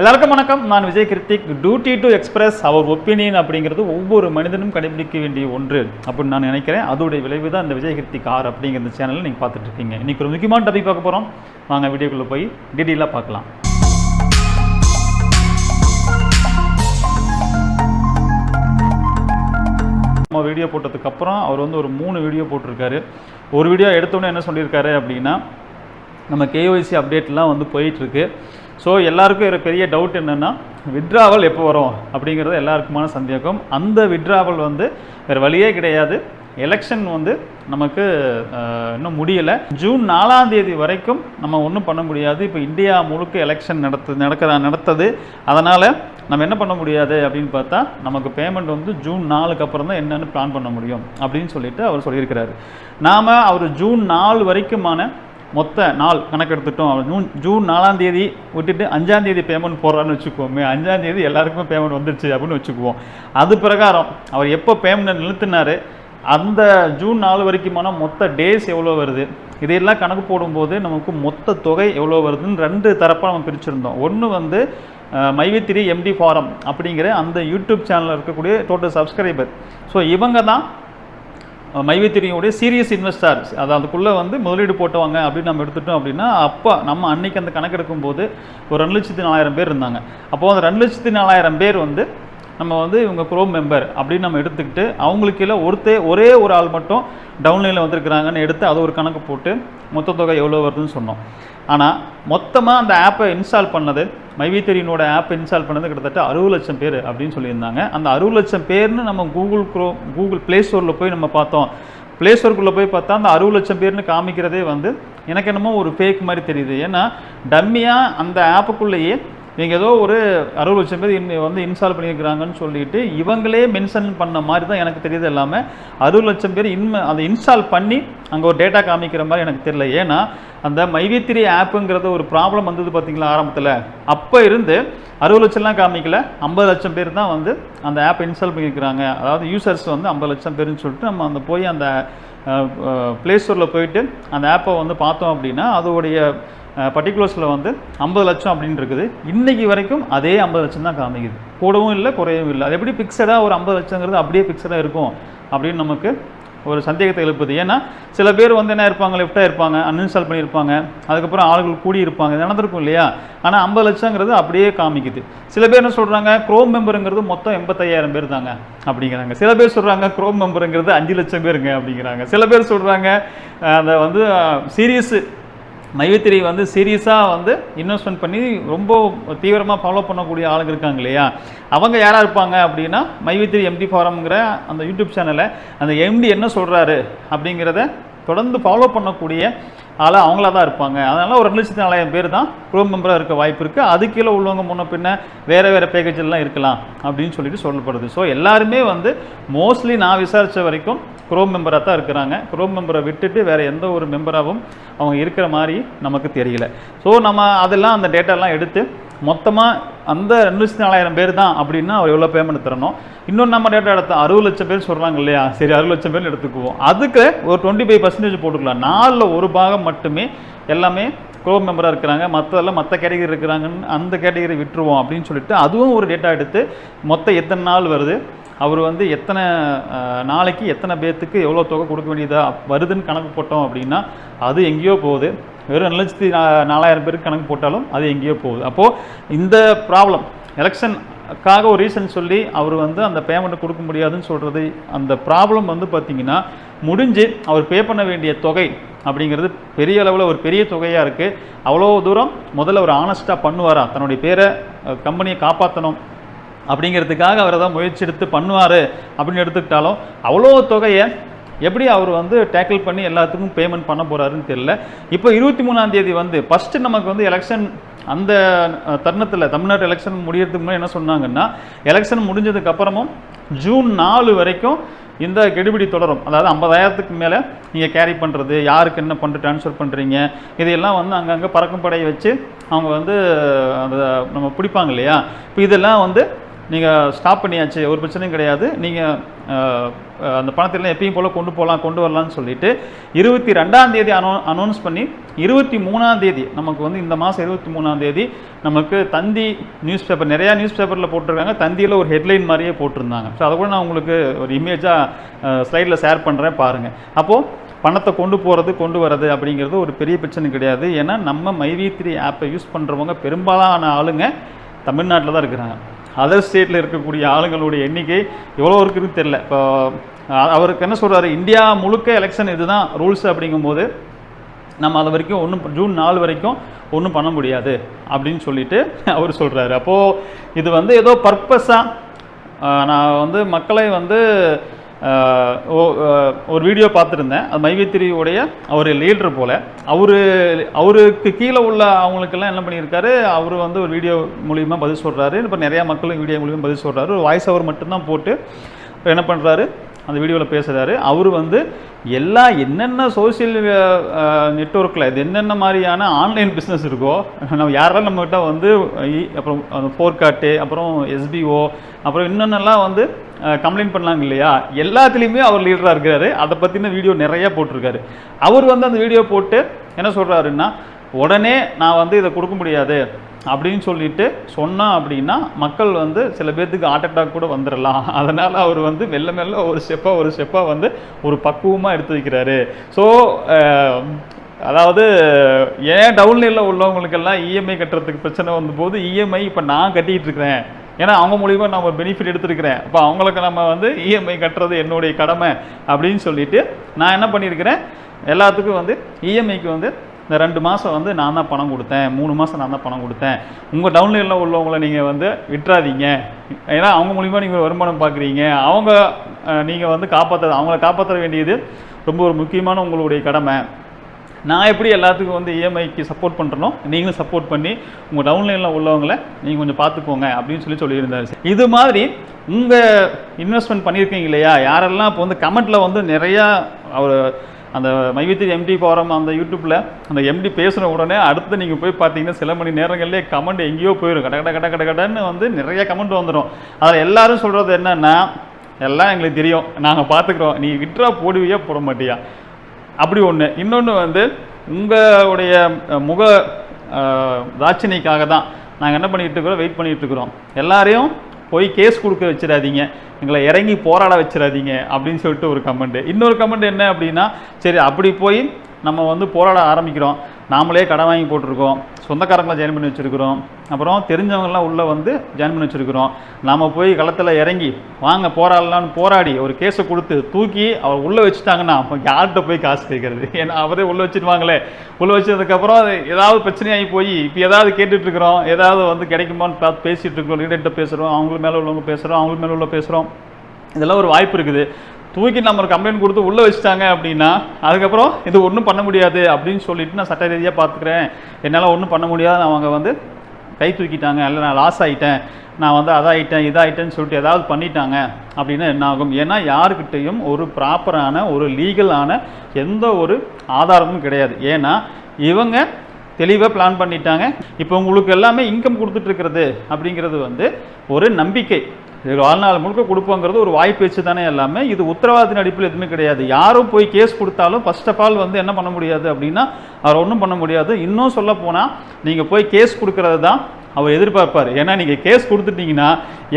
எல்லாருக்கும் வணக்கம். நான் Vijay Kiruthik. Duty to express our opinion அப்படிங்கிறது ஒவ்வொரு மனிதனும் கடைபிடிக்க வேண்டிய ஒன்று அப்படின்னு நான் நினைக்கிறேன். அதோடைய விளைவு தான் இந்த விஜய் கிருத்திக் ஆர் அப்படிங்கிற இந்த சேனலில் நீங்கள் பார்த்துட்டு இருக்கீங்க. இன்னைக்கு ஒரு முக்கியமான டாபிக் பார்க்க போகிறோம் வாங்க வீடியோக்குள்ளே போய் டீட்டெயிலாக பார்க்கலாம். நம்ம வீடியோ போட்டதுக்கப்புறம் அவர் வந்து ஒரு மூணு வீடியோ போட்டிருக்காரு. ஒரு வீடியோ எடுத்தோன்னே என்ன சொல்லியிருக்காரு அப்படின்னா நம்ம கேஒய்சி அப்டேட்லாம் வந்து போயிட்டுருக்கு ஸோ எல்லாருக்கும் ஒரு பெரிய டவுட் என்னென்னா விட்ராவல் எப்போ வரும் அப்படிங்கிறது எல்லாருக்குமான சந்தேகம். அந்த விட்ராவல் வந்து வேறு வழியே கிடையாது. எலெக்ஷன் வந்து நமக்கு இன்னும் முடியலை. ஜூன் நாலாம் தேதி வரைக்கும் நம்ம ஒன்றும் பண்ண முடியாது. இப்போ இந்தியா முழுக்க எலெக்ஷன் நடத்து நடக்கிற நடத்தது. அதனால் நம்ம என்ன பண்ண முடியாது அப்படின்னு பார்த்தா நமக்கு பேமெண்ட் வந்து ஜூன் நாலுக்கு அப்புறம் தான் என்னென்னு பிளான் பண்ண முடியும் அப்படின்னு சொல்லிட்டு அவர் சொல்லியிருக்கிறாரு. நாம் அவர் ஜூன் நாலு வரைக்குமான மொத்த நாள் கணக்கெடுத்துட்டோம் ஜூன் ஜூன் நாலாம் தேதி விட்டுட்டு அஞ்சாம் தேதி பேமெண்ட் போடுறான்னு வச்சுக்குவோமே அஞ்சாம் தேதி எல்லாருக்குமே பேமெண்ட் வந்துருச்சு அப்படின்னு வச்சுக்குவோம். அது பிரகாரம் அவர் எப்போ பேமெண்ட் நிறுத்தினார்? அந்த ஜூன் நாலு வரைக்குமான மொத்த டேஸ் எவ்வளோ வருது? இதையெல்லாம் கணக்கு போடும்போது நமக்கு மொத்த தொகை எவ்வளோ வருதுன்னு ரெண்டு தரப்பாக நம்ம பிரிச்சிருந்தோம். ஒன்று வந்து மைவித்திரி எம்டி ஃபாரம் அப்படிங்கிற அந்த யூடியூப் சேனலில் இருக்கக்கூடிய டோட்டல் சப்ஸ்கிரைபர் ஸோ இவங்க தான் மைவித்திரியோடைய சீரியஸ் இன்வெஸ்டார் அது அதுக்குள்ளே வந்து முதலீடு போட்டவங்க அப்படின்னு நம்ம எடுத்துட்டோம் அப்படின்னா அப்போ நம்ம அன்னைக்கு அந்த கணக்கெடுக்கும் போது ஒரு ரெண்டு லட்சத்தி நாலாயிரம் பேர் இருந்தாங்க. அப்போது அந்த ரெண்டு லட்சத்தி நாலாயிரம் பேர் வந்து நம்ம வந்து இவங்க குரோம் மெம்பர் அப்படின்னு நம்ம எடுத்துக்கிட்டு அவங்களுக்கு கீழே ஒருத்தே ஒரே ஒரு ஆள் மட்டும் டவுன்லைனில் வந்திருக்கிறாங்கன்னு எடுத்து அதை ஒரு கணக்கு போட்டு மொத்த தொகை எவ்வளோ வருதுன்னு சொன்னோம். ஆனால் மொத்தமாக அந்த ஆப்பை இன்ஸ்டால் பண்ணது மைவித்தெரியனோட ஆப் இன்ஸ்டால் பண்ணது கிட்டத்தட்ட அறுபது லட்சம் பேர் அப்படின்னு சொல்லியிருந்தாங்க. அந்த அறுபது லட்சம் பேர்னு நம்ம கூகுள் க்ரோ கூகுள் ப்ளே ஸ்டோரில் போய் நம்ம பார்த்தோம். ப்ளே ஸ்டோருக்குள்ளே போய் பார்த்தா அந்த அறுபது லட்சம் பேர்னு காமிக்கிறதே வந்து எனக்கு என்னமோ ஒரு ஃபேக் மாதிரி தெரியுது. ஏன்னா டம்மியாக அந்த ஆப்புக்குள்ளேயே நீங்கள் ஏதோ ஒரு அறுபது லட்சம் பேர் இன் வந்து இன்ஸ்டால் பண்ணியிருக்கிறாங்கன்னு சொல்லிட்டு இவங்களே மென்ஷன் பண்ண மாதிரி தான் எனக்கு தெரியுது இல்லாமல் அறுபது லட்சம் பேர் இன்ம அதை இன்ஸ்டால் பண்ணி அங்கே ஒரு டேட்டா காமிக்கிற மாதிரி எனக்கு தெரியல. ஏன்னா அந்த மைவித்திரி ஆப்புங்கிறது ஒரு ப்ராப்ளம் வந்தது பார்த்தீங்களா ஆரம்பத்தில்? அப்போ இருந்து அறுபது லட்சம்லாம் காமிக்கல. ஐம்பது லட்சம் பேர் தான் வந்து அந்த ஆப் இன்ஸ்டால் பண்ணியிருக்கிறாங்க. அதாவது யூசர்ஸ் வந்து ஐம்பது லட்சம் பேர்னு சொல்லிட்டு நம்ம அந்த போய் அந்த ப்ளே ஸ்டோரில் போயிட்டு அந்த ஆப்பை வந்து பார்த்தோம் அப்படின்னா அதோடைய பர்டிகுலர்ஸில் வந்து ஐம்பது லட்சம் அப்படின்னு இருக்குது. இன்னைக்கு வரைக்கும் அதே ஐம்பது லட்சம் தான் காமிக்குது. கூடவும் இல்லை குறையவும் இல்லை. அது எப்படி ஃபிக்ஸடாக ஒரு ஐம்பது லட்சங்கிறது அப்படியே ஃபிக்ஸடாக இருக்கும் அப்படின்னு நமக்கு ஒரு சந்தேகத்தை எழுப்புது. ஏன்னா சில பேர் வந்து என்ன இருப்பாங்க லெஃப்டாக இருப்பாங்க அன்இன்ஸ்டால் பண்ணியிருப்பாங்க. அதுக்கப்புறம் ஆளுகள் கூடி இருப்பாங்க. நடந்திருக்கும் இல்லையா? ஆனால் ஐம்பது லட்சங்கிறது அப்படியே காமிக்குது. சில பேர் என்ன சொல்கிறாங்க க்ரோம் மெம்பருங்கிறது மொத்தம் எண்பத்தையாயிரம் பேர் தாங்க அப்படிங்கிறாங்க. சில பேர் சொல்கிறாங்க க்ரோம் மெம்பருங்கிறது அஞ்சு லட்சம் பேருங்க அப்படிங்கிறாங்க. சில பேர் சொல்கிறாங்க அந்த வந்து சீரியஸு மைவித்திரி வந்து சீரியஸாக வந்து இன்வெஸ்ட்மெண்ட் பண்ணி ரொம்ப தீவிரமாக ஃபாலோ பண்ணக்கூடிய ஆளுங்க இருக்காங்க இல்லையா? அவங்க யாராக இருப்பாங்க அப்படின்னா மைவித்திரி எம்டி ஃபாரம்ங்கிற அந்த யூடியூப் சேனலை அந்த எம்டி என்ன சொல்கிறாரு அப்படிங்கிறத தொடர்ந்து ஃபாலோ பண்ணக்கூடிய அதில் அவங்களா தான் இருப்பாங்க. அதனால் ஒரு ரெண்டு லட்சத்தி நாலாயிரம் பேர் தான் குரோம் மெம்பராக இருக்க வாய்ப்பு இருக்குது அது கீழே உள்ளவங்க முன்ன பின்ன வேறு வேறு பேக்கேஜ் எல்லாம் இருக்கலாம் அப்படின்னு சொல்லிட்டு சொல்லப்படுது. ஸோ எல்லாருமே வந்து மோஸ்ட்லி நான் விசாரித்த வரைக்கும் குரோம் மெம்பராக தான் இருக்கிறாங்க. குரோம் மெம்பரை விட்டுட்டு வேறு எந்த ஒரு மெம்பராகவும் அவங்க இருக்கிற மாதிரி நமக்கு தெரியல. ஸோ நம்ம அதெல்லாம் அந்த டேட்டாலாம் எடுத்து மொத்தமாக அந்த ரெண்டு லட்சத்தி நாலாயிரம் பேர் தான் அப்படின்னா அவர் எவ்வளோ பேமெண்ட் தரணும்? இன்னொன்று நம்ம டேட்டா எடுத்த அறுபது லட்சம் பேர் சொல்கிறாங்க இல்லையா? சரி அறுபது லட்சம் பேர் எடுத்துக்குவோம். அதுக்கு ஒரு டுவெண்ட்டி ஃபைவ் பர்சன்டேஜ் போட்டுக்கலாம். நாலில் ஒரு பாகம் மட்டுமே எல்லாமே குளோப் மெம்பராக இருக்கிறாங்க. மற்றதெல்லாம் மற்ற கேட்டகரி இருக்கிறாங்கன்னு அந்த கேட்டகரி விட்டுருவோம் அப்படின்னு சொல்லிட்டு அதுவும் ஒரு டேட்டா எடுத்து மொத்தம் எத்தனை நாள் வருது? அவர் வந்து எத்தனை நாளைக்கு எத்தனை பேர்த்துக்கு எவ்வளோ தொகை கொடுக்க வேண்டியதாக வருதுன்னு கணக்கு போட்டோம் அப்படின்னா அது எங்கேயோ போகுது. வெறும் ரெண்டு லட்சத்தி நாலாயிரம் பேருக்கு கணக்கு போட்டாலும் அது எங்கேயோ போகுது. அப்போது இந்த ப்ராப்ளம் எலெக்ஷனுக்காக ஒரு ரீசன் சொல்லி அவர் வந்து அந்த பேமெண்ட்டை கொடுக்க முடியாதுன்னு சொல்கிறது அந்த ப்ராப்ளம் வந்து பார்த்திங்கன்னா முடிஞ்சு அவர் பே பண்ண வேண்டிய தொகை அப்படிங்கிறது பெரிய அளவில் ஒரு பெரிய தொகையாக இருக்குது அவ்வளோ தூரம் முதல்ல ஒரு ஆனஸ்ட்டாக பண்ணுவாரா? தன்னுடைய பேரை கம்பெனியை காப்பாற்றணும் அப்படிங்கிறதுக்காக அவர் தான் முயற்சி எடுத்து பண்ணுவார் அப்படின்னு எடுத்துக்கிட்டாலும் அவ்வளோ தொகையை எப்படி அவர் வந்து டேக்கிள் பண்ணி எல்லாத்துக்கும் பேமெண்ட் பண்ண போகிறாருன்னு தெரியல. இப்போ இருபத்தி மூணாம் தேதி வந்து ஃபஸ்ட்டு நமக்கு வந்து எலெக்ஷன் அந்த தருணத்தில் தமிழ்நாடு எலெக்ஷன் முடியறதுக்கு முன்னாடி என்ன சொன்னாங்கன்னா எலெக்ஷன் முடிஞ்சதுக்கப்புறமும் ஜூன் நாலு வரைக்கும் இந்த கெடுபிடி தொடரும். அதாவது ஐம்பதாயிரத்துக்கு மேலே நீங்கள் கேரி பண்ணுறது யாருக்கு என்ன பண்ணுற ட்ரான்ஸ்ஃபர் பண்ணுறீங்க இதையெல்லாம் வந்து அங்கங்கே பறக்கும் படையை வச்சு அவங்க வந்து அந்த நம்ம பிடிப்பாங்க இல்லையா? இப்போ இதெல்லாம் வந்து நீங்கள் ஸ்டாப் பண்ணியாச்சு ஒரு பிரச்சனையும் கிடையாது. நீங்கள் அந்த பணத்தெல்லாம் எப்பயும் போல் கொண்டு போகலாம் கொண்டு வரலாம்னு சொல்லிட்டு இருபத்தி ரெண்டாம் தேதி அனௌ அனௌன்ஸ் பண்ணி இருபத்தி மூணாம் தேதி நமக்கு வந்து இந்த மாதம் இருபத்தி மூணாம் தேதி நமக்கு தந்தி நியூஸ் பேப்பர் நிறையா நியூஸ் பேப்பரில் போட்டிருக்காங்க. தந்தியில் ஒரு ஹெட்லைன் மாதிரியே போட்டிருந்தாங்க. ஸோ அதை கூட நான் உங்களுக்கு ஒரு இமேஜாக ஸ்லைடில் ஷேர் பண்ணுறேன் பாருங்கள் அப்போது பணத்தை கொண்டு போகிறது கொண்டு வர்றது அப்படிங்கிறது ஒரு பெரிய பிரச்சனை கிடையாது. ஏன்னா நம்ம மைவி த்ரீ ஆப்பை யூஸ் பண்ணுறவங்க பெரும்பாலான ஆளுங்க தமிழ்நாட்டில் தான் இருக்கிறாங்க. அதர் ஸ்டேட்டில் இருக்கக்கூடிய ஆளுங்களுடைய எண்ணிக்கை எவ்வளோ இருக்குதுன்னு தெரில இப்போ அவருக்கு என்ன சொல்கிறாரு இந்தியா முழுக்க எலெக்ஷன் இதுதான் ரூல்ஸ் அப்படிங்கும்போது நம்ம அது வரைக்கும் ஒன்றும் ஜூன் நாலு வரைக்கும் ஒன்றும் பண்ண முடியாது அப்படின்னு சொல்லிட்டு அவர் சொல்கிறாரு அப்போது இது வந்து ஏதோ பர்பஸாக நான் வந்து மக்களை வந்து ஒரு வீடியோ பார்த்துருந்தேன். அது மைவித்திரியுடைய அவர் லீடர் போல். அவர் அவருக்கு கீழே உள்ள அவங்களுக்கெல்லாம் என்ன பண்ணியிருக்காரு? அவர் வந்து ஒரு வீடியோ மூலியமாக பதில் சொல்கிறாரு இப்போ நிறையா மக்களும் வீடியோ மூலியமாக பதில் சொல்கிறாரு ஒரு வாய்ஸ் அவர் மட்டும்தான் போட்டு என்ன பண்ணுறாரு அந்த வீடியோவில் பேசுகிறாரு அவர் வந்து எல்லா என்னென்ன சோஷியல் நெட்ஒர்க்கில் இது என்னென்ன மாதிரியான ஆன்லைன் பிஸ்னஸ் இருக்கோ நம்ம யாரெல்லாம் நம்மகிட்ட வந்து அப்புறம் அந்த ஃபோர்காட்டு அப்புறம் எஸ்பிஓ அப்புறம் இன்னொன்னெல்லாம் வந்து கம்ப்ளைண்ட் பண்ணாங்க இல்லையா? எல்லாத்துலேயுமே அவர் லீடராக இருக்கிறாரு. அதை பற்றின வீடியோ நிறையா போட்டிருக்காரு. அவர் வந்து அந்த வீடியோ போட்டு என்ன சொல்கிறாருன்னா உடனே நான் வந்து இதை கொடுக்க முடியாது அப்படின்னு சொல்லிட்டு சொன்னால் அப்படின்னா மக்கள் வந்து சில பேர்த்துக்கு ஹார்ட் அட்டாக் கூட வந்துடலாம் அதனால் அவர் வந்து மெல்ல மெல்ல ஒரு ஸ்டெப்பாக ஒரு ஸ்டெப்பாக வந்து ஒரு பக்குவமாக எடுத்து வைக்கிறாரு. ஸோ அதாவது ஏன் டவுன்லைனில் உள்ளவங்களுக்கெல்லாம் இஎம்ஐ கட்டுறதுக்கு பிரச்சனை வந்தபோது இஎம்ஐ இப்போ நான் கட்டிகிட்டு இருக்கிறேன். ஏன்னா அவங்க மூலியமாக நான் ஒரு பெனிஃபிட் எடுத்திருக்கிறேன். அப்போ அவங்களுக்கு நம்ம வந்து இஎம்ஐ கட்டுறது என்னுடைய கடமை அப்படின்னு சொல்லிட்டு நான் என்ன பண்ணியிருக்கிறேன்? எல்லாத்துக்கும் வந்து இஎம்ஐக்கு வந்து இந்த ரெண்டு மாதம் வந்து நான் தான் பணம் கொடுத்தேன். மூணு மாதம் நான் தான் பணம் கொடுத்தேன். உங்கள் டவுன்லைனில் உள்ளவங்களை நீங்கள் வந்து விட்டுறாதீங்க. ஏன்னா அவங்க மூலிமா நீங்கள் வருமானம் பார்க்குறீங்க. அவங்க நீங்கள் வந்து காப்பாற்ற அவங்கள காப்பாற்ற வேண்டியது ரொம்ப ஒரு முக்கியமான உங்களுடைய கடமை. நான் எப்படி எல்லாத்துக்கும் வந்து இஎம்ஐக்கு சப்போர்ட் பண்ணுறனோ நீங்களும் சப்போர்ட் பண்ணி உங்கள் டவுன்லைனில் உள்ளவங்களை நீங்கள் கொஞ்சம் பார்த்துக்கோங்க அப்படின்னு சொல்லி சொல்லியிருந்தாரு. இது மாதிரி உங்கள் இன்வெஸ்ட்மெண்ட் பண்ணியிருக்கீங்க இல்லையா? யாரெல்லாம் இப்போ வந்து கமெண்ட்டில் வந்து நிறையா அவர் அந்த மைவித்திரி எம்டி போகிறோம் அந்த யூடியூப்பில் அந்த எம்டி பேசுன உடனே அடுத்து நீங்கள் போய் பார்த்தீங்கன்னா சில மணி நேரங்கள்லேயே கமெண்ட் எங்கேயோ போயிடும் கட கட கட கட கடன்னு வந்து நிறைய கமெண்ட் வந்துடும் அதில் எல்லாரும் சொல்கிறது என்னென்னா எல்லாம் எங்களுக்கு தெரியும். நாங்கள் பார்த்துக்குறோம். நீ விட்ரா போடுவியா போட மாட்டியா? அப்படி ஒன்று இன்னொன்று வந்து உங்களுடைய முக அஹ், தாட்சணிக்காக தான் நாங்கள் என்ன பண்ணிகிட்டு இருக்கிறோம் வெயிட் பண்ணிகிட்டு இருக்கிறோம். எல்லாரையும் போய் கேஸ் கொடுக்க வச்சிடாதீங்க. எங்களை இறங்கி போராட வச்சிடாதீங்க அப்படின்னு சொல்லிட்டு ஒரு கமெண்ட் இன்னொரு கமெண்ட் என்ன அப்படின்னா சரி அப்படி போய் நம்ம வந்து போராட ஆரம்பிக்கிறோம். நாமளே கடன் வாங்கி போட்டிருக்கோம். சொந்தக்காரங்களை ஜாயின் பண்ணி வச்சுருக்கிறோம். அப்புறம் தெரிஞ்சவங்கள்லாம் உள்ளே வந்து ஜாயின் பண்ணி வச்சுருக்கிறோம். நாம் போய் களத்தில் இறங்கி வாங்க போராடலான்னு போராடி ஒரு கேஸை கொடுத்து தூக்கி அவர் உள்ளே வச்சுட்டாங்கன்னா அப்போ யார்கிட்ட போய் காசு கேட்கறது? ஏன்னா அவரே உள்ளே வச்சுருவாங்களே. உள்ளே வச்சதுக்கப்புறம் ஏதாவது பிரச்சனையாகி போய் இப்போ ஏதாவது கேட்டுட்ருக்குறோம். ஏதாவது வந்து கிடைக்குமான்னு பார்த்து பேசிகிட்டு இருக்கிறோம் லீடர்கிட்ட பேசுகிறோம் அவங்களுக்கு மேலே உள்ளவங்க பேசுகிறோம் அவங்க மேலே உள்ள பேசுகிறோம் இதெல்லாம் ஒரு வாய்ப்பு இருக்குது. தூக்கி நம்ம ஒரு கம்ப்ளைண்ட் கொடுத்து உள்ளே வச்சுட்டாங்க அப்படின்னா அதுக்கப்புறம் இது ஒன்றும் பண்ண முடியாது அப்படின்னு சொல்லிட்டு நான் சட்ட ரீதியாக பார்த்துக்கிறேன் என்னால் ஒன்றும் பண்ண முடியாது. அவங்க வந்து கை தூக்கிட்டாங்க. இல்லை நான் லாஸ் ஆகிட்டேன் நான் வந்து அதாயிட்டேன் இதாகிட்டேன்னு சொல்லிட்டு ஏதாவது பண்ணிட்டாங்க அப்படின்னா என்ன ஆகும்? ஏன்னா யாருக்கிட்டையும் ஒரு ப்ராப்பரான ஒரு லீகலான எந்த ஒரு ஆதாரமும் கிடையாது. ஏன்னா இவங்க தெளிவாக பிளான் பண்ணிட்டாங்க. இப்போ உங்களுக்கு எல்லாமே இன்கம் கொடுத்துட்ருக்கிறது அப்படிங்கிறது வந்து ஒரு நம்பிக்கை. வாழ்நாள் முழுக்க கொடுப்போங்கிறது ஒரு வாய்ப்பு வச்சு தானே எல்லாமே. இது உத்தரவாதத்தின் அடிப்பில் எதுவுமே கிடையாது. யாரும் போய் கேஸ் கொடுத்தாலும் ஃபர்ஸ்ட் ஆஃப் ஆல் வந்து என்ன பண்ண முடியாது அப்படின்னா அவர் ஒன்றும் பண்ண முடியாது. இன்னும் சொல்ல போனால் நீங்கள் போய் கேஸ் கொடுக்கறது தான் அவர் எதிர்பார்ப்பார். ஏன்னா நீங்கள் கேஸ் கொடுத்துட்டீங்கன்னா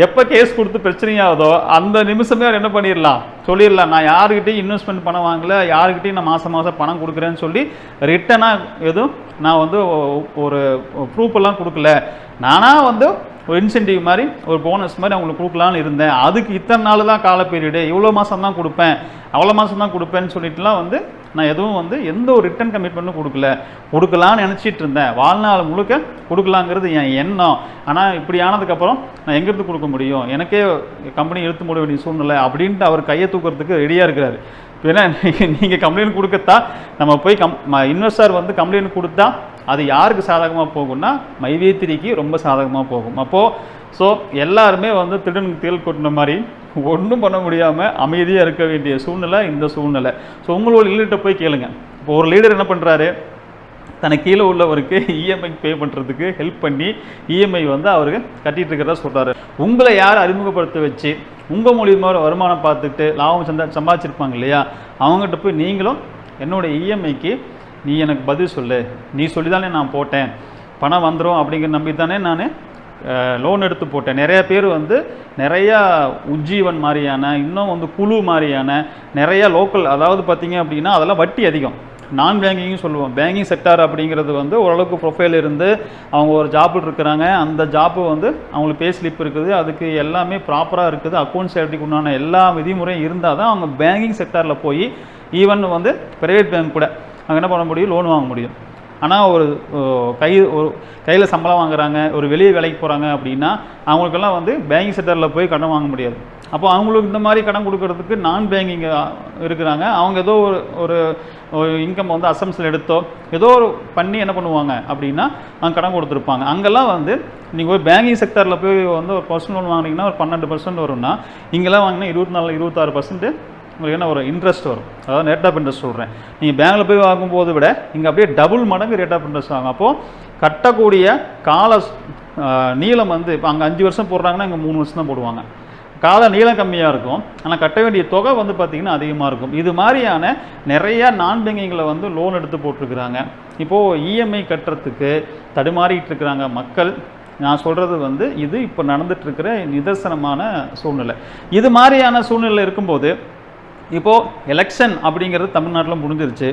எப்போ கேஸ் கொடுத்து பிரச்சனையாகுதோ அந்த நிமிஷமே அவர் என்ன பண்ணிடலாம் சொல்லிடலாம் நான் யாருக்கிட்டையும் இன்வெஸ்ட்மெண்ட் பணம் வாங்கல யாருக்கிட்டையும் நான் மாதம் மாதம் பணம் கொடுக்குறேன்னு சொல்லி ரிட்டனாக எதுவும் நான் வந்து ஒரு ப்ரூஃப் எல்லாம் கொடுக்கல. நானாக வந்து ஒரு இன்சென்டிவ் மாதிரி ஒரு போனஸ் மாதிரி அவங்களுக்கு கொடுக்கலான்னு இருந்தேன். அதுக்கு இத்தனை நாள் தான் கால பீரியடு இவ்வளோ மாதம் தான் கொடுப்பேன் அவ்வளோ மாதம் தான் கொடுப்பேன்னு சொல்லிட்டுலாம் வந்து நான் எதுவும் வந்து எந்த ஒரு ரிட்டன் கமிட்மெண்ட்டும் கொடுக்கல. கொடுக்கலான்னு நினச்சிட்டு இருந்தேன். வாழ்நாள் முழுக்க கொடுக்கலாங்கிறது என் எண்ணம். ஆனால் இப்படி ஆனதுக்கப்புறம் நான் எங்கேருந்து கொடுக்க முடியும்? எனக்கே கம்பெனி எடுத்து மூட வேண்டிய சூழ்நிலை அப்படின்ட்டு அவர் கையை தூக்கிறதுக்கு ரெடியாக இருக்கிறாரு. ஏன்னா நீங்கள் கம்ப்ளைண்ட் கொடுக்கத்தா நம்ம போய் கம் இன்வெஸ்டர் வந்து கம்ப்ளைண்ட் கொடுத்தா அது யாருக்கு சாதகமாக போகும்னா மைவேத்திரிக்கு ரொம்ப சாதகமாக போகும். அப்போது ஸோ எல்லாருமே வந்து திருடனுக்கு தேல் கொட்டின மாதிரி ஒன்றும் பண்ண முடியாமல் அமைதியாக இருக்க வேண்டிய சூழ்நிலை இந்த சூழ்நிலை. ஸோ உங்களோட லீடர்கிட்ட போய் கேளுங்க. இப்போ ஒரு லீடர் என்ன பண்ணுறாரு தனக்கு கீழே உள்ளவருக்கு இஎம்ஐ பே பண்ணுறதுக்கு ஹெல்ப் பண்ணி இஎம்ஐ வந்து அவருக்கு கட்டிகிட்டு இருக்கிறதா சொல்கிறாரு உங்களை யார் அறிமுகப்படுத்த வச்சு உங்கள் மூலியமாக வருமானம் பார்த்துட்டு லாபம் சந்தா சம்பாதிச்சிருப்பாங்க இல்லையா? அவங்ககிட்ட போய் நீங்களும் என்னோடய இஎம்ஐக்கு நீ எனக்கு பதில் சொல்லு. நீ சொல்லி தானே நான் போட்டேன். பணம் வந்துடும் அப்படிங்கிற நம்பி தானே நான் லோன் எடுத்து போட்டேன். நிறைய பேர் வந்து நிறையா உஜ்ஜீவன் மாதிரியான இன்னும் வந்து குழு மாதிரியான நிறையா லோக்கல் அதாவது பார்த்திங்க அப்படின்னா அதெல்லாம் வட்டி அதிகம். நான் பேங்கிங்கும் சொல்லுவோம். பேங்கிங் செக்டார் அப்படிங்கிறது வந்து ஓரளவுக்கு ப்ரொஃபைல் இருந்து அவங்க ஒரு ஜாப்பில் இருக்கிறாங்க. அந்த ஜாப்பு வந்து அவங்களுக்கு பே ஸ்லிப் இருக்குது. அதுக்கு எல்லாமே ப்ராப்பராக இருக்குது. அக்கௌண்ட் சேஃப்டிக்கு உண்டான எல்லா விதிமுறையும் இருந்தால் தான் அவங்க பேங்கிங் செக்டாரில் போய் ஈவன் வந்து ப்ரைவேட் பேங்க் கூட அங்கே என்ன பண்ண முடியும்? லோன் வாங்க முடியும். ஆனால் ஒரு கை ஒரு கையில் சம்பளம் வாங்குறாங்க ஒரு வெளியே வேலைக்கு போகிறாங்க அப்படின்னா அவங்களுக்கெல்லாம் வந்து பேங்கிங் செக்டரில் போய் கடன் வாங்க முடியாது. அப்போ அவங்களுக்கு இந்த மாதிரி கடன் கொடுக்கறதுக்கு நான் பேங்கிங் இருக்கிறாங்க. அவங்க ஏதோ ஒரு ஒரு இன்கம் வந்து அசம்ஸில் எடுத்தோ ஏதோ ஒரு பண்ணி என்ன பண்ணுவாங்க அப்படின்னா அவங்க கடன் கொடுத்துருப்பாங்க. அங்கெல்லாம் வந்து நீங்கள் ஒரு பேங்கிங் செக்டரில் போய் வந்து ஒரு பர்சனல் லோன் வாங்கினீங்கன்னா ஒரு பன்னெண்டு பர்சன்ட் வரும்னா இங்கெல்லாம் வாங்கினா இருபத்தி நாலு இருபத்தாறு பர்சன்ட்டு உங்களுக்கு என்ன ஒரு இன்ட்ரெஸ்ட் வரும். அதாவது ரேட் ஆஃப் இன்ட்ரெஸ்ட் சொல்கிறேன் நீங்கள் பேங்கில் போய் வாங்கும்போது விட இங்கே அப்படியே டபுள் மடங்கு ரேட் ஆஃப் இன்ட்ரெஸ்ட் வாங்க அப்போது கட்டக்கூடிய கால நீளம் வந்து இப்போ அங்கே அஞ்சு வருஷம் போடுறாங்கன்னா இங்கே மூணு வருஷம் தான் போடுவாங்க. கால நீளம் கம்மியாக இருக்கும். ஆனால் கட்ட வேண்டிய தொகை வந்து பார்த்திங்கன்னா அதிகமாக இருக்கும். இது மாதிரியான நிறைய நான் பேங்கிங்கில் வந்து லோன் எடுத்து போட்டிருக்கிறாங்க. இப்போது இஎம்ஐ கட்டுறதுக்கு தடுமாறிட்டு இருக்கிறாங்க மக்கள். நான் சொல்கிறது வந்து இது இப்போ நடந்துட்டு இருக்கிற நிதர்சனமான சூழ்நிலை. இது மாதிரியான சூழ்நிலை இருக்கும்போது இப்போது எலெக்ஷன் அப்படிங்கிறது தமிழ்நாட்டில் முடிஞ்சிருச்சு.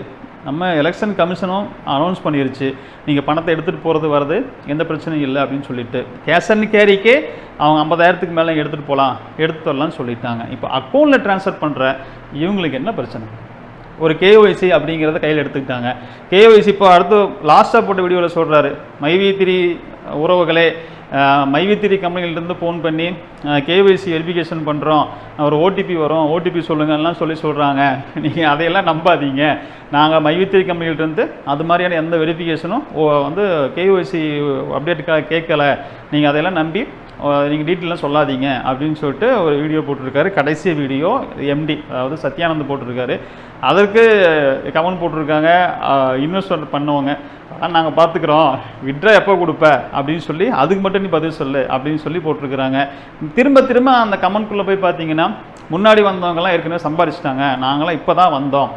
நம்ம எலெக்ஷன் கமிஷனும் அனௌன்ஸ் பண்ணிருச்சு. நீங்கள் பணத்தை எடுத்துகிட்டு போகிறது வர்றது எந்த பிரச்சனையும் இல்லை அப்படின்னு சொல்லிட்டு. கேஷ் அண்ட் கேரிக்கே அவங்க ஐம்பதாயிரத்துக்கு மேலே எடுத்துகிட்டு போகலாம் எடுத்து வரலாம்னு சொல்லிட்டாங்க. இப்போ அக்கௌண்ட்டில் ட்ரான்ஸ்ஃபர் பண்ணுற இவங்களுக்கு என்ன பிரச்சனை? ஒரு கேஒய்சி அப்படிங்கிறத கையில் எடுத்துக்கிட்டாங்க. கேஒய்சி இப்போ அடுத்து லாஸ்ட்டாக போட்ட வீடியோவில் சொல்கிறாரு மைவி திரி உறவுகளே மைவித்திரி கம்பெனிலேருந்து ஃபோன் பண்ணி கேஒய்சி வெரிஃபிகேஷன் பண்ணுறோம் ஒரு ஓடிபி வரும். ஓடிபி சொல்லுங்கள்லாம் சொல்லி சொல்கிறாங்க நீங்கள் அதையெல்லாம் நம்பாதீங்க. நாங்கள் மைவித்திரி கம்பெனிகிட்டேருந்து அது மாதிரியான எந்த வெரிஃபிகேஷனும் வந்து கேஒய்சி அப்டேட்டுக்காக கேட்கல. நீங்கள் அதையெல்லாம் நம்பி நீங்கள் டீட்டெயிலாம் சொல்லாதீங்க அப்படின்னு சொல்லிட்டு ஒரு வீடியோ போட்டிருக்காரு. கடைசி வீடியோ எம்டி அதாவது சத்யானந்த் போட்டிருக்காரு. அதற்கு கமெண்ட் போட்டிருக்காங்க. இன்வெஸ்ட்மெண்ட் பண்ணவங்க. ஆனால் நாங்கள் பார்த்துக்குறோம் விட்ரா எப்போ கொடுப்ப? அப்படின்னு சொல்லி அதுக்கு மட்டும் நீ பதில் சொல்லு அப்படின்னு சொல்லி போட்டிருக்கிறாங்க. திரும்ப திரும்ப அந்த கமெண்ட்குள்ளே போய் பார்த்தீங்கன்னா முன்னாடி வந்தவங்கலாம் ஏற்கனவே சம்பாரிச்சிட்டாங்க. நாங்களாம் இப்போ தான் வந்தோம்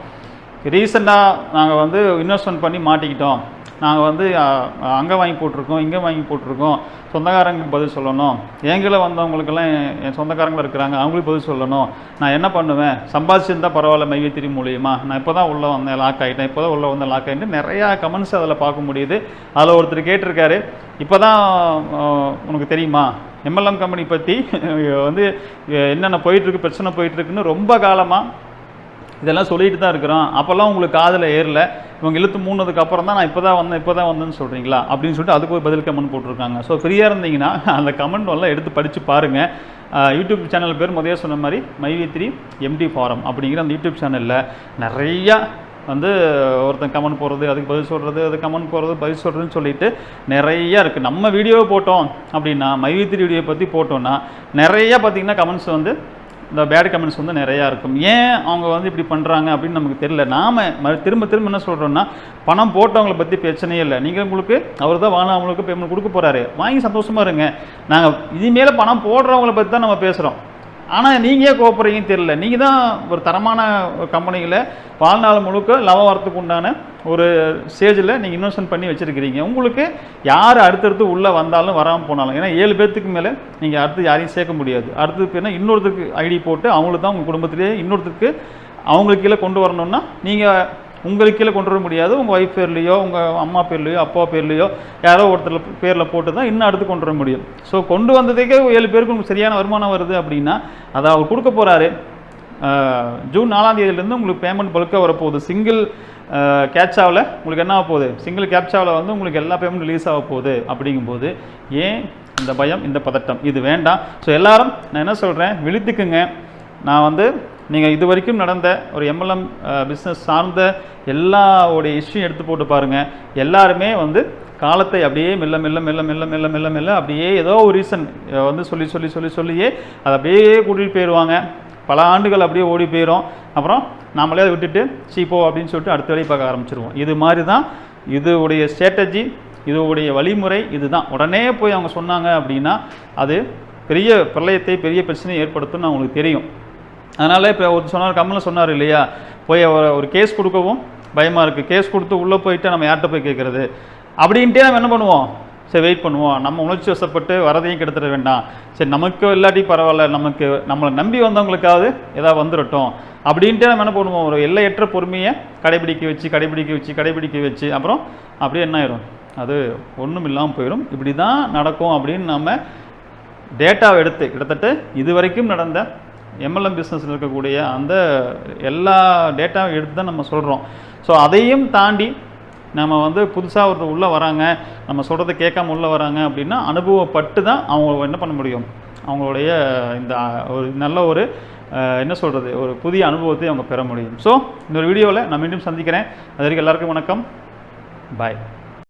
ரீசெண்டாக நாங்கள் வந்து இன்வெஸ்ட்மெண்ட் பண்ணி மாட்டிக்கிட்டோம். நாங்கள் வந்து அங்கே வாங்கி போட்டிருக்கோம் இங்கே வாங்கி போட்டிருக்கோம். சொந்தக்காரங்களுக்கு பதில் சொல்லணும். எங்களை வந்தவங்களுக்கெல்லாம் என் சொந்தக்காரங்களும் இருக்கிறாங்க அவங்களுக்கு பதில் சொல்லணும். நான் என்ன பண்ணுவேன்? சம்பாதிச்சிருந்தால் பரவாயில்ல மையத்திரி மூலியமா. நான் இப்போ தான் உள்ளே வந்தேன் லாக் ஆகிட்டேன் இப்போ தான் உள்ளே வந்தேன் லாக் ஆகிட்டு நிறையா கமெண்ட்ஸ் அதில் பார்க்க முடியுது. அதில் ஒருத்தர் கேட்டிருக்காரு. இப்போ தான் உனக்கு தெரியுமா? எம்எல்எம் கம்பெனி பற்றி வந்து என்னென்ன போயிட்டுருக்கு பிரச்சனை போயிட்டுருக்குன்னு ரொம்ப காலமாக இதெல்லாம் சொல்லிட்டு தான் இருக்கிறோம். அப்போல்லாம் உங்களுக்கு காதில் ஏறல. இவங்க இழுத்து மூணதுக்கு அப்புறம் தான் நான் இப்போ தான் வந்தேன் இப்போ தான் வந்தேன்னு சொல்கிறீங்களா அப்படின்னு சொல்லிட்டு அதுக்கு ஒரு பதில் கமெண்ட் போட்டிருக்காங்க. ஸோ ஃப்ரீயாக இருந்தீங்கன்னா அந்த கமெண்ட் எல்லாம் எடுத்து படித்து பாருங்கள் யூடியூப் சேனல் பேர் முதல்ல சொன்ன மாதிரி மைவி த்ரீ எம்டி ஃபாரம் அப்படிங்கிற அந்த யூடியூப் சேனலில் நிறையா வந்து ஒருத்தன் கமெண்ட் போடுறது அதுக்கு பதில் சொல்கிறது அது கமெண்ட் போடுறது பதில் சொல்கிறதுன்னு சொல்லிட்டு நிறையா இருக்குது நம்ம வீடியோவை போட்டோம் அப்படின்னா மைவித்திரி வீடியோ பற்றி போட்டோன்னா நிறையா பார்த்திங்கன்னா கமெண்ட்ஸ் வந்து இந்த பேட் கமெண்ட்ஸ் வந்து நிறையா இருக்கும். ஏன் அவங்க வந்து இப்படி பண்ணுறாங்க அப்படின்னு நமக்கு தெரியல. நாம் திரும்ப திரும்ப என்ன சொல்கிறோன்னா பணம் போட்டவங்களை பற்றி பிரச்சனையே இல்லை. நீங்கள் உங்களுக்கு அவர் தான் வாங்க அவங்களுக்கு பேமெண்ட் கொடுக்க போகிறாரு வாங்கி சந்தோஷமாக இருங்க. நாங்கள் இனிமேல் பணம் போடுறவங்கள பற்றி தான் நம்ம பேசுகிறோம் ஆனால் நீங்கள் ஏன் கோப்புறீங்கன்னு தெரியல. நீங்கள் தான் ஒரு தரமான கம்பெனியில் வாழ்நாள் முழுக்க லவம் வரத்துக்கு உண்டான ஒரு ஸ்டேஜில் நீங்கள் இன்வெஸ்ட்மெண்ட் பண்ணி வச்சுருக்கிறீங்க. உங்களுக்கு யார் அடுத்தடுத்து உள்ளே வந்தாலும் வராமல் போனாலும் ஏன்னா ஏழு பேர்த்துக்கு மேலே நீங்கள் அடுத்து யாரையும் சேர்க்க முடியாது. அடுத்தது என்ன இன்னொருத்தருக்கு ஐடி போட்டு அவங்களுக்கு தான் உங்கள் குடும்பத்திலேயே இன்னொருத்தருக்கு அவங்களுக்கு கீழே கொண்டு வரணும்னா நீங்கள் உங்களுக்கு கீழே கொண்டு வர முடியாது. உங்கள் ஒய்ஃப் பேர்லேயோ உங்கள் அம்மா பேர்லேயோ அப்பா பேர்லேயோ யாரோ ஒருத்தர் பேரில் போட்டு தான் இன்னும் அடுத்து கொண்டு வர முடியும். ஸோ கொண்டு வந்ததுக்கே ஏழு பேருக்கு உங்களுக்கு சரியான வருமானம் வருது அப்படின்னா அதை அவர் கொடுக்க போகிறாரு ஜூன் நாலாம் தேதியிலேருந்து உங்களுக்கு பேமெண்ட் பல்காக வரப்போகுது. சிங்கிள் கேப்சாவில் உங்களுக்கு என்ன ஆக போகுது? சிங்கிள் கேப்சாவில் வந்து உங்களுக்கு எல்லா பேமெண்ட் ரிலீஸ் ஆக போகுது அப்படிங்கும்போது ஏன் இந்த பயம் இந்த பதட்டம்? இது வேண்டாம். ஸோ எல்லாரும் நான் என்ன சொல்கிறேன் விழித்துக்குங்க. நான் வந்து நீங்கள் இது வரைக்கும் நடந்த ஒரு எம்எல்எம் பிஸ்னஸ் சார்ந்த எல்லாவோடைய ஹிஸ்ட்ரியும் எடுத்து போட்டு பாருங்கள் எல்லாருமே வந்து காலத்தை அப்படியே மெல்ல மெல்ல மெல்ல மெல்ல மெல்ல மெல்ல மெல்ல அப்படியே ஏதோ ஒரு ரீசன் வந்து சொல்லி சொல்லி சொல்லி சொல்லியே அதை அப்படியே கூட்டிகிட்டு போயிடுவாங்க பல ஆண்டுகள் அப்படியே ஓடி போயிடும் அப்புறம் நம்மளே அதை விட்டுட்டு சீப்போ அப்படின்னு சொல்லிட்டு அடுத்த வேலையை பார்க்க ஆரம்பிச்சிருவோம். இது மாதிரி தான் இதுவுடைய ஸ்ட்ராட்டஜி இதுவுடைய வழிமுறை இதுதான். உடனே போய் அவங்க சொன்னாங்க அப்படின்னா அது பெரிய பிரளயத்தை பெரிய பிரச்சனையை ஏற்படுத்தும்னு அவங்களுக்கு தெரியும். அதனால் இப்போ ஒரு சொன்னார் கமலம் சொன்னார் இல்லையா? போய் ஒரு கேஸ் கொடுக்கவும் பயமாக இருக்குது கேஸ் கொடுத்து உள்ளே போயிட்டு நம்ம யார்கிட்ட போய் கேட்குறது அப்படின்ட்டே நம்ம என்ன பண்ணுவோம்? சரி வெயிட் பண்ணுவோம். நம்ம உணர்ச்சி வசப்பட்டு வரதையும் கெடுத்துட வேண்டாம். சரி நமக்கு இல்லாட்டி பரவாயில்ல நமக்கு நம்மளை நம்பி வந்தவங்களுக்காவது ஏதாவது வந்துடட்டும் அப்படின்ட்டு நம்ம என்ன பண்ணுவோம்? ஒரு எல்லையற்ற பொறுமையை கடைபிடிக்க வச்சு கடைபிடிக்க வச்சு கடைபிடிக்க வச்சு அப்புறம் அப்படியே என்ன ஆயிரும்? அது ஒன்றும் இல்லாமல் போயிடும் இப்படி தான் நடக்கும் அப்படின்னு நம்ம டேட்டாவை எடுத்து கிட்டத்தட்ட இது வரைக்கும் நடந்த எம்எல்எம் பிஸ்னஸில் இருக்கக்கூடிய அந்த எல்லா டேட்டாவும் எடுத்து தான் நம்ம சொல்கிறோம் ஸோ அதையும் தாண்டி நம்ம வந்து புதுசாக ஒருத்தர் உள்ளே வராங்க நம்ம சொல்கிறத கேட்காம உள்ளே வராங்க அப்படின்னா அனுபவப்பட்டு தான் அவங்க என்ன பண்ண முடியும்? அவங்களுடைய இந்த ஒரு நல்ல ஒரு என்ன சொல்கிறது ஒரு புதிய அனுபவத்தை அவங்க பெற முடியும். ஸோ இந்த ஒரு வீடியோவில் நான் மீண்டும் சந்திக்கிறேன். அது வரைக்கும் எல்லாருக்கும் வணக்கம். பாய்